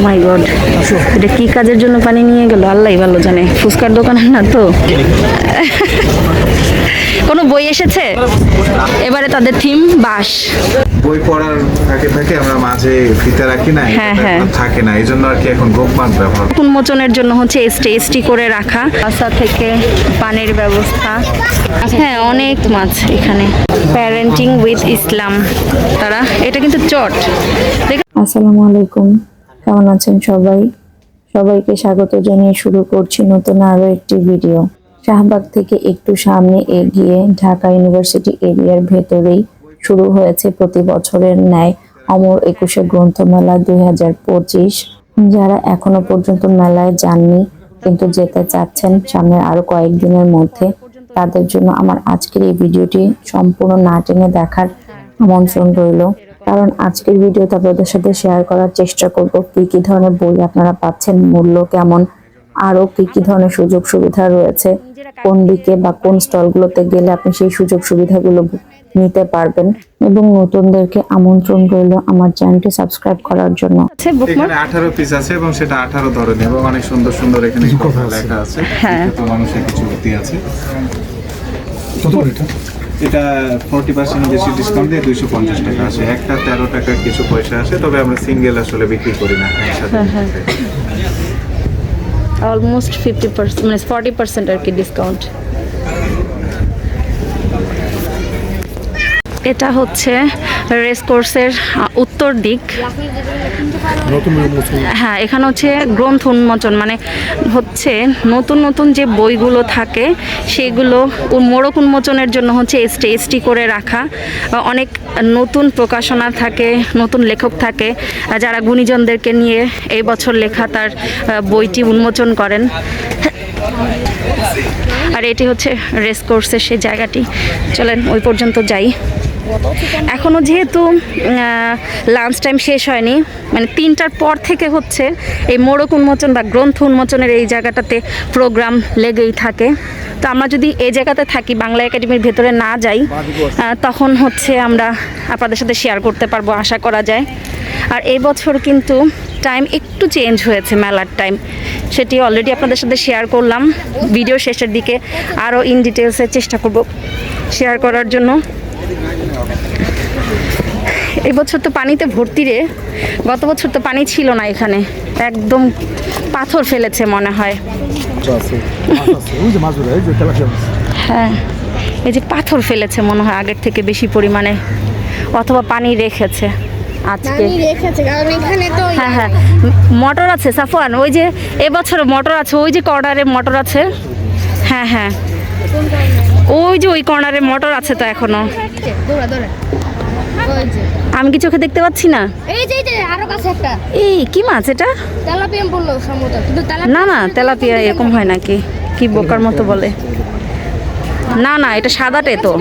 মাই god এটা কি কাজের জন্য পানি নিয়ে গেল? আল্লাহ ভালো জানে। ফুচকার দোকানের না তো? কোনো বই এসেছে? এবারে তাদের থিম বাস বই পড়ার ফাঁকে ফাঁকে আমরা মাঝে ফিতে রাখি না হ্যাঁ, হ্যাঁ। থাকে না এই জন্য আর কি এখন গোপমান ব্যবহার উন্মোচনের জন্য হচ্ছে এসটি এসটি করে রাখা। রাস্তা থেকে পানির ব্যবস্থা। হ্যাঁ অনেক মাছ এখানে। প্যারেন্টিং উইথ ইসলাম তারা এটা কিন্তু চট। দেখ- আসসালামু আলাইকুম। কেমন আছেন সবাই? সবাইকে স্বাগত জানিয়ে শুরু করছি নতুন আরও একটি ভিডিও। শাহবাগ থেকে একটু সামনে এগিয়ে ঢাকা ইউনিভার্সিটি এরিয়ার ভেতরেই শুরু হয়েছে প্রতি বছরের ন্যায় অমর একুশে গ্রন্থমেলা দুই হাজার পঁচিশ। যারা এখনও পর্যন্ত মেলায় যাননি, কিন্তু যেতে চাচ্ছেন সামনের আরও কয়েকদিনের মধ্যে, তাদের জন্য আমার আজকের এই ভিডিওটি সম্পূর্ণ না টেনে দেখার আমন্ত্রণ রইল। কারণ আজকের ভিডিওতে আপনাদের সাথে শেয়ার করার চেষ্টা করব কি কি ধরনের বই আপনারা পাচ্ছেন মূল্য কেমন আরও কি কি ধরনের সুযোগ সুবিধা রয়েছে কোন দিকে বা কোন স্টলগুলোতে গেলে আপনি সেই সুযোগ সুবিধাগুলো নিতে পারবেন এবং নতুনদেরকে আমন্ত্রণ রইল আমার চ্যানেলটি সাবস্ক্রাইব করার জন্য। আছে বুকমার্ক এখানে আঠারো পিস আছে এবং সেটা আঠারো ধরনের এবং অনেক সুন্দর সুন্দর এখানে লেখা আছে। হ্যাঁ। তো মানুষের কিছু আছে। কত করে এটা? এটা ফোরটি পার্সেন্ট বেশি ডিসকাউন্ট দিয়ে দুইশো পঞ্চাশ টাকা আছে। একটা তেরো টাকা কিছু পয়সা আসে তবে আমরা সিঙ্গেল আসলে বিক্রি করি না একসাথে অলমোস্ট ফিফটি পার্সেন্ট মানে ফর্টি পার্সেন্ট আর কি ডিসকাউন্ট এটা হচ্ছে রেস কোর্সের উত্তর দিক। হ্যাঁ এখানে হচ্ছে গ্রন্থ উন্মোচন মানে হচ্ছে নতুন নতুন যে বইগুলো থাকে, সেগুলো মোড়ক উন্মোচনের জন্য হচ্ছে এসটি এসটি করে রাখা। অনেক নতুন প্রকাশনা থাকে, নতুন লেখক থাকে, যারা গুণীজনদেরকে নিয়ে এই বছর লেখা তার বইটি উন্মোচন করেন। আর এটি হচ্ছে রেস কোর্সের সেই জায়গাটি। চলেন, ওই পর্যন্ত যাই। এখনও যেহেতু লাঞ্চ টাইম শেষ হয়নি মানে তিনটার পর থেকে হচ্ছে এই মোড়ক উন্মোচন বা গ্রন্থ উন্মোচনের এই জায়গাটাতে প্রোগ্রাম লেগেই থাকে। তো আমরা যদি এই জায়গাতে থাকি, বাংলা একাডেমির ভেতরে না যাই তখন হচ্ছে আমরা আপনাদের সাথে শেয়ার করতে পারব, আশা করা যায়। আর এই বছর কিন্তু টাইম একটু চেঞ্জ হয়েছে মেলার টাইম সেটি অলরেডি আপনাদের সাথে শেয়ার করলাম। ভিডিও শেষের দিকে আরও ইন ডিটেলসের চেষ্টা করব শেয়ার করার জন্য। এই বছর তো পানিতে ভর্তি রে। গত বছর তো পানি ছিল না এখানে। একদম পাথর ফেলেছে মনে হয়। হ্যাঁ এই যে পাথর ফেলেছে মনে হয় আগের থেকে বেশি পরিমাণে। অথবা পানি রেখেছে আজকে। রেখেছে এখানে তো হ্যাঁ হ্যাঁ। মটর আছে সাফওয়ান। ওই যে এবছর মটর আছে ওই যে কর্নারে মটর আছে। হ্যাঁ হ্যাঁ। ওই যে ওই কর্নারে মটর আছে তো এখনও। আমি কি চোখে দেখতে পাচ্ছি না? এই যে আরও কাছে একটা। এই কি মাছ এটা? তেলাপিয়াম বলল সম্ভবত কিন্তু তেলাপিয়া না না তেলাপিয়া এরকম হয় নাকি? কি বোকার মতো বলে। না না এটা সাদাটে তো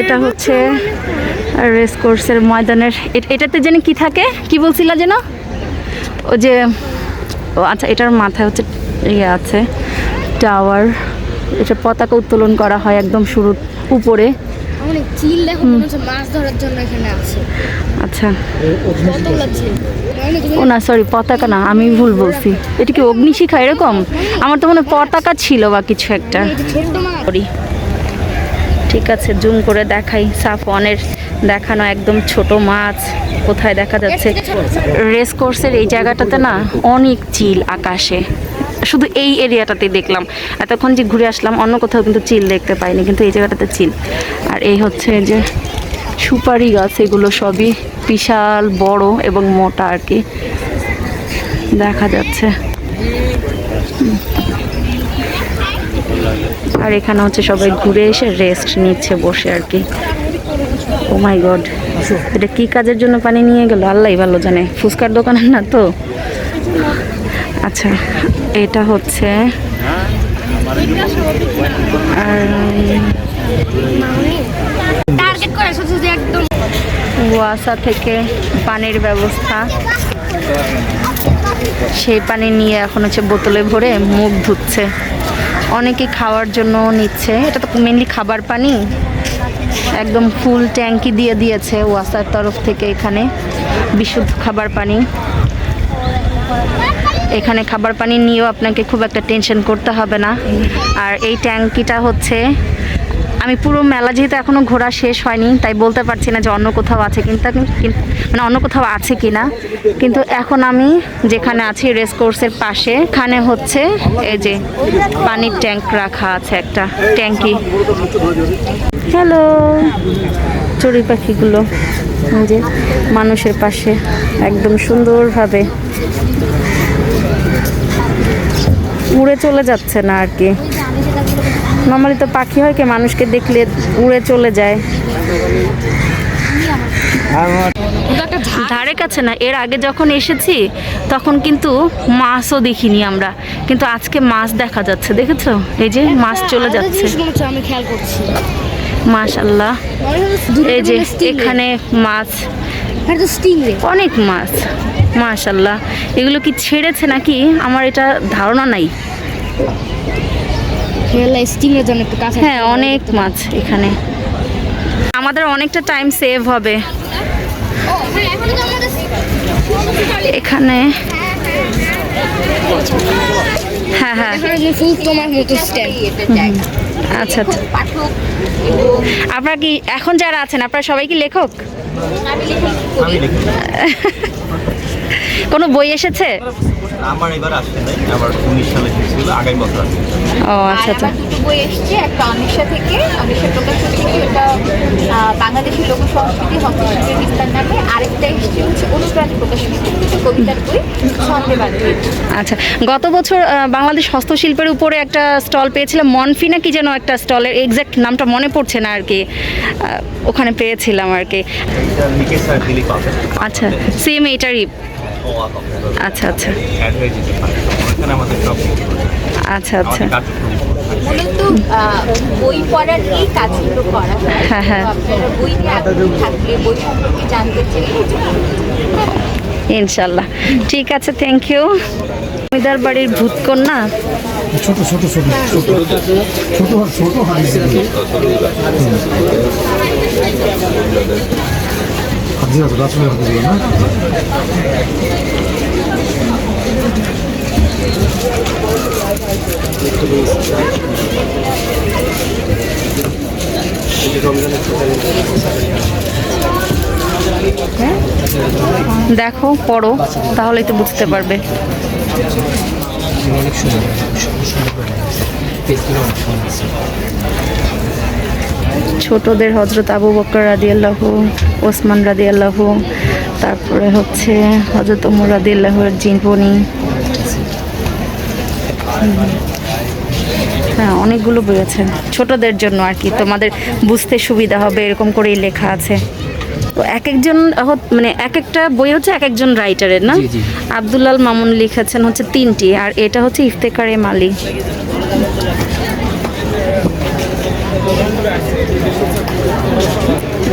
এটা হচ্ছে রেস কোর্সের ময়দানের এটাতে যেন কি থাকে? কি বলছিলা যেন? ও যে ও আচ্ছা এটার মাথায় হচ্ছে ইয়ে আছে টাওয়ার এটা পতাকা উত্তোলন করা হয় একদম শুরুর উপরে। মনে আচ্ছা। অনেক ও না সরি পতাকা না আমি ভুল বলছি। এটা কি অগ্নিশিখা এরকম? আমার তো মনে হয় পতাকা ছিল বা কিছু একটা এই যে ছোট্ট মাছ করি ঠিক আছে, জুম করে দেখাই। সাফওয়ানের দেখানো একদম ছোট মাছ। কোথায় দেখা যাচ্ছে? রেস কোর্সের এই জায়গাটাতে না অনেক চিল আকাশে। শুধু এই এরিয়াটাতে দেখলাম। এতক্ষণ যে ঘুরে আসলাম, অন্য কোথাও কিন্তু চিল দেখতে পাইনি, কিন্তু এই জায়গাটাতে চিল। আর এই হচ্ছে যে সুপারি গাছ, এগুলো সবই বিশাল, বড় এবং মোটা আর কি। দেখা যাচ্ছে। আর এখানে হচ্ছে সবাই ঘুরে এসে রেস্ট নিচ্ছে বসে আর কি। ও মাই গড এটা কি কাজের জন্য পানি নিয়ে গেল? আল্লাহ ভালো জানে। ফুচকার দোকানের না তো? আচ্ছা এটা হচ্ছে ওয়াসা থেকে পানির ব্যবস্থা। সেই পানি নিয়ে এখন হচ্ছে বোতলে ভরে মুখ ধুচ্ছে। অনেকে খাওয়ার জন্য নিচ্ছে। এটা তো মেনলি খাবার পানি। একদম ফুল ট্যাঙ্কি দিয়ে দিয়েছে ওয়াসার তরফ থেকে এখানে বিশুদ্ধ খাবার পানি। এখানে খাবার পানি নিয়েও আপনাকে খুব একটা টেনশন করতে হবে না। আর এই ট্যাঙ্কিটা হচ্ছে আমি পুরো মেলা যেহেতু এখনও ঘোরা শেষ হয়নি, তাই বলতে পারছি না যে অন্য কোথাও আছে কিন্তু মানে অন্য কোথাও আছে কি না কিন্তু এখন আমি যেখানে আছি রেস কোর্সের পাশে, এখানে হচ্ছে এই যে পানির ট্যাঙ্ক রাখা আছে একটা ট্যাঙ্কি। হ্যালো, চড়ুই পাখিগুলো যে মানুষের পাশে, একদম সুন্দরভাবে। উড়ে চলে যাচ্ছে না আর কি। নর্মালি তো পাখি হয় কি, মানুষকে দেখলে উড়ে চলে যায়। ধারে কাছে না, এর আগে যখন এসেছি, তখন কিন্তু মাছও দেখিনি আমরা। কিন্তু আজকে মাছ দেখা যাচ্ছে, দেখেছ? এই যে মাছ চলে যাচ্ছে। আমি খেয়াল করছি মাশাল্লাহ এই যে এখানে মাছ। অনেক মাছ মাশাল্লাহ এগুলো কি ছেড়েছে নাকি? আমার এটা ধারণা নাই। হেলা স্টিংরের জন্য একটু কাছে হ্যাঁ অনেক মাছ এখানে। আমাদের অনেকটা টাইম সেভ হবে। ও হ্যাঁ এখন তো আমাদের এখানে হ্যাঁ হ্যাঁ। এখানে যে ফুল তোমার মতো স্ট্যান্ড আচ্ছা আচ্ছা। আপনারা কি এখন যারা আছেন আপনারা সবাই কি লেখক? কোনো বই এসেছে? আমার এবার আসছে নাই আমার উনিশ সালে ছিল আগামী বছর আসবে ও আচ্ছা আচ্ছা। দুটো বই এসছে একটা অনিশা থেকে অনিশা প্রকাশন থেকে এটা বাংলাদেশের লোক সংস্কৃতি হস্তশিল্পের বিস্তার নামে আরেকটা এসছে হচ্ছে অনুপ্রাণী প্রকাশন থেকে কবিতার বই সন্দেহবাদ আচ্ছা গত বছর বাংলাদেশ হস্তশিল্পের উপরে একটা স্টল পেয়েছিলাম মনফি না কি যেন একটা স্টলের এক্সাক্ট নামটা মনে পড়ছে না আর কি ওখানে পেয়েছিলাম আর কি। আচ্ছা সেম এইটারই আচ্ছা আচ্ছা। আচ্ছা আচ্ছা। মূলত বই পড়ার এই কাজগুলো করা হয়। হ্যাঁ, হ্যাঁ। তো আপনারা বই নিয়ে আগ্রহী থাকলে বই সম্পর্কে জানতে চাইলে ইনশাল্লাহ। ঠিক আছে থ্যাংক ইউ জমিদার বাড়ির ভূতকন্যা। ছোট ছোট ছোট ছোট। ছোট ছোট হাঁড়ি হাজি আছে রাসুলের হাতে দিল না দেখো পড়ো তাহলেই তো বুঝতে পারবে। ছোটদের হজরত আবু বকর রাদি আল্লাহ ওসমান রাদি আল্লাহ তারপরে হচ্ছে হজরত উমর রাদি আল্লাহর জীবনী হ্যাঁ অনেকগুলো বই আছে। ছোটদের জন্য আর কি তোমাদের বুঝতে সুবিধা হবে এরকম করেই লেখা আছে। তো এক একজন মানে এক একটা বই হচ্ছে এক একজন রাইটারের না? আব্দুল্লাল মামুন লিখেছেন হচ্ছে তিনটি আর এটা হচ্ছে ইফতেকারে মালি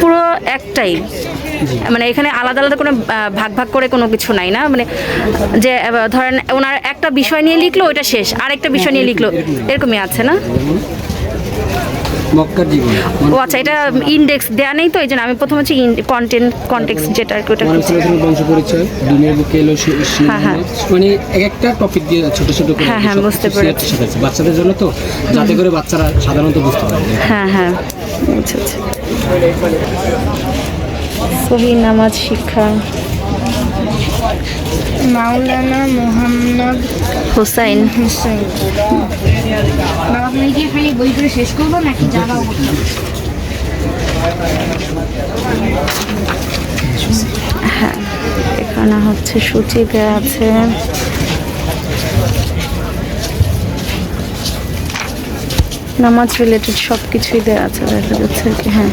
পুরো একটাই। মানে এখানে আলাদা আলাদা কোনো ভাগ ভাগ করে কোনো কিছু নাই না? মানে যে ধরেন ওনার একটা বিষয় নিয়ে লিখলো ওইটা শেষ। আরেকটা বিষয় নিয়ে লিখলো এরকমই আছে না? ও আচ্ছা এটা ইন্ডেক্স দেয়া নেই তো এই জন্য আমি প্রথমে হচ্ছে কন্টেন্ট কনটেক্সট যেটা আর কি ওটা বংশ পরিচয় দুনিয়ার বুকে এলো হ্যাঁ, হ্যাঁ। মানে এক একটা টপিক দিয়ে ছোট ছোট করে হ্যাঁ, হ্যাঁ, বুঝতে পেরেছি। বাচ্চাদের জন্য তো যাতে করে বাচ্চারা সাধারণত বুঝতে পারে। হ্যাঁ হ্যাঁ। আচ্ছা আচ্ছা। সহি নামাজ শিক্ষা। মাওলানা মোহাম্মদ হুসাইন। বাবা আপনি কি বই শেষ করব নাকি যাওয়া এখানে হচ্ছে সূচি দেওয়া আছে। নামাজ রিলেটেড সব কিছুই দেওয়া আছে দেখা যাচ্ছে আর কি হ্যাঁ।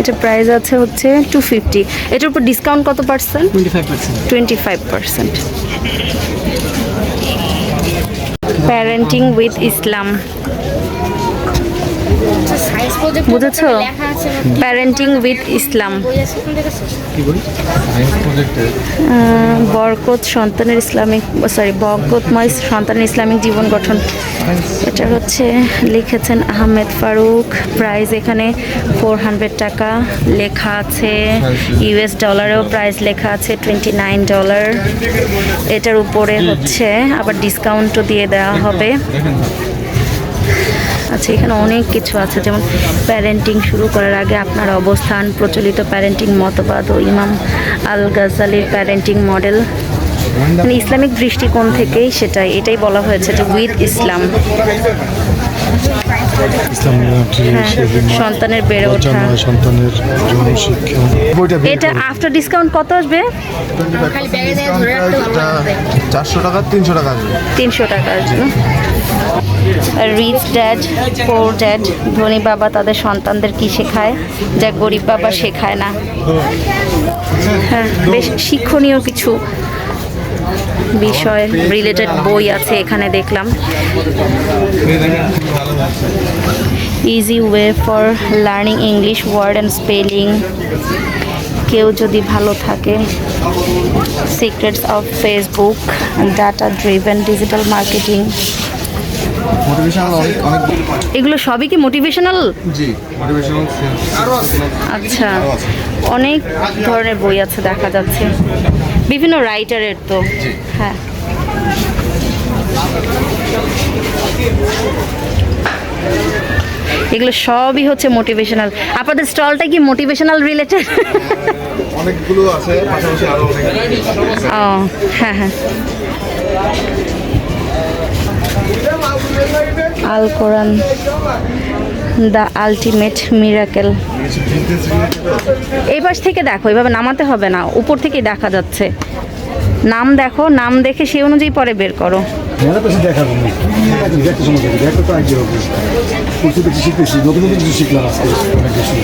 এটা প্রাইস আছে হচ্ছে টু ফিফটি এটার উপর ডিসকাউন্ট কত percent twenty five percent parenting with Islam বুঝেছ? প্যারেন্টিং উইথ ইসলাম বরকত সন্তানের ইসলামিক সরি বরকতময় সন্তানের ইসলামিক জীবন গঠন। এটা হচ্ছে, লিখেছেন আহমেদ ফারুক। প্রাইস এখানে ফোর হান্ড্রেড টাকা লেখা আছে। ইউএস ডলারেও প্রাইস লেখা আছে টোয়েন্টি নাইন ডলার এটার উপরে হচ্ছে, আবার ডিসকাউন্টও দিয়ে দেওয়া হবে। আচ্ছা এখানে অনেক কিছু আছে যেমন প্যারেন্টিং শুরু করার আগে আপনার অবস্থান প্রচলিত প্যারেন্টিং মতবাদ ও ইমাম আল গাজালির প্যারেন্টিং মডেল মানে ইসলামিক দৃষ্টিকোণ থেকেই সেটাই এটাই বলা হয়েছে যে উইথ ইসলাম ইসলাম হ্যাঁ, সন্তানের বেড়ে ওঠা। সন্তানের যৌন এটা আফটার ডিসকাউন্ট কত আসবে? চারশো টাকা তিনশো টাকা আসবে। তিনশো টাকা আসবে। রিচ ড্যাড পোর ড্যাড ধনী বাবা তাদের সন্তানদের কি শেখায়? যা গরিব বাবা শেখায় না। হ্যাঁ বেশ শিক্ষণীয় কিছু বিষয় রিলেটেড বই আছে এখানে দেখলাম। Easy way for learning English word and spelling কেউ যদি ভালো থাকে secrets of Facebook data driven digital marketing motivational অনেক অনেক এগুলো সবই কি মোটিভেশনাল জি মোটিভেশনাল আচ্ছা। অনেক ধরনের বই আছে দেখা যাচ্ছে। বিভিন্ন রাইটারের তো। হ্যাঁ। এগুলো সবই হচ্ছে মোটিভেশনাল আপনাদের স্টলটা কি মোটিভেশনাল রিলেটেড অনেকগুলো আছে পাশাপাশি আরও অনেক ও হ্যাঁ হ্যাঁ। Al Quran the ultimate miracle. এই পাশ থেকে দেখো, এভাবে নামাতে হবে না, উপর থেকেই দেখা যাচ্ছে। নাম দেখো, নাম দেখে সে অনুযায়ী পরে বের করো। মেলা বেশি দেখাবো না দেখতে সময় দেখি দেখতে তো আগে হবে কিছু কিছু শিখতেছি নতুন নতুন কিছু শিখলাম আজকে অনেক কিছু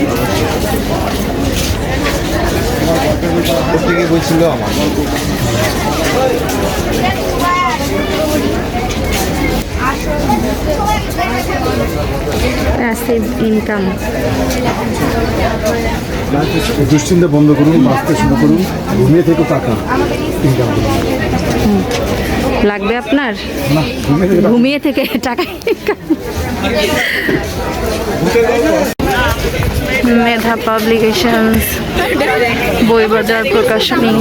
থেকে বলছিল আমার প্যাসিভ ইনকাম দুশ্চিন্তা বন্ধ করুন বাঁচতে শুরু করুন ঘুমিয়ে থেকে টাকা ইনকাম করুন লাগবে আপনার? ঘুমিয়ে থেকে টাকা। মেধা পাবলিকেশনস বইবাজার প্রকাশনী।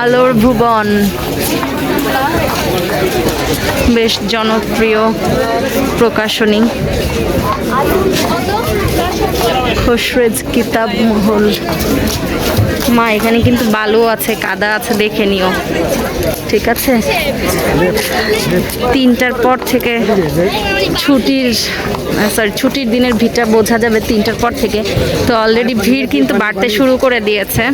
আলোর ভুবন। বেশ জনপ্রিয় প্রকাশনী। খসরেজ কিতাব মহল। মা, এখানে কিন্তু বালু আছে, কাদা আছে, দেখে নিও। ঠিক আছে? তিনটার পর থেকে ছুটির সরি ছুটির দিনের ভিড়টা বোঝা যাবে তিনটার পর থেকে। তো অলরেডি ভিড় কিন্তু বাড়তে শুরু করে দিয়েছে।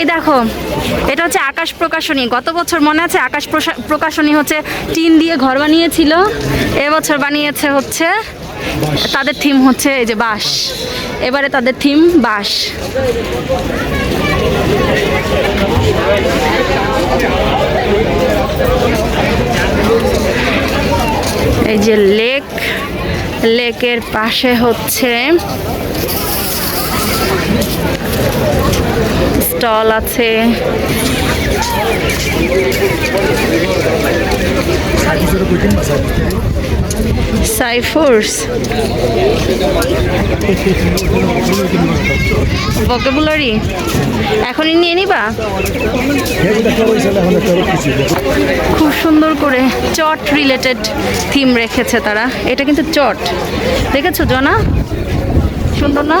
এই দেখো, এটা হচ্ছে আকাশ প্রকাশনী। গত বছর মনে আছে আকাশ প্রকাশনী হচ্ছে টিন দিয়ে ঘর বানিয়েছিল। এবছর বানিয়েছে হচ্ছে, তাদের থিম হচ্ছে এই যে বাস এবারে তাদের থিম বাস এই যে লেক লেকের পাশে হচ্ছে স্টল আছে। এখনই নিয়ে নিবা? খুব সুন্দর করে চট রিলেটেড থিম রেখেছে তারা। এটা কিন্তু চট। দেখেছ, জনা? সুন্দর না?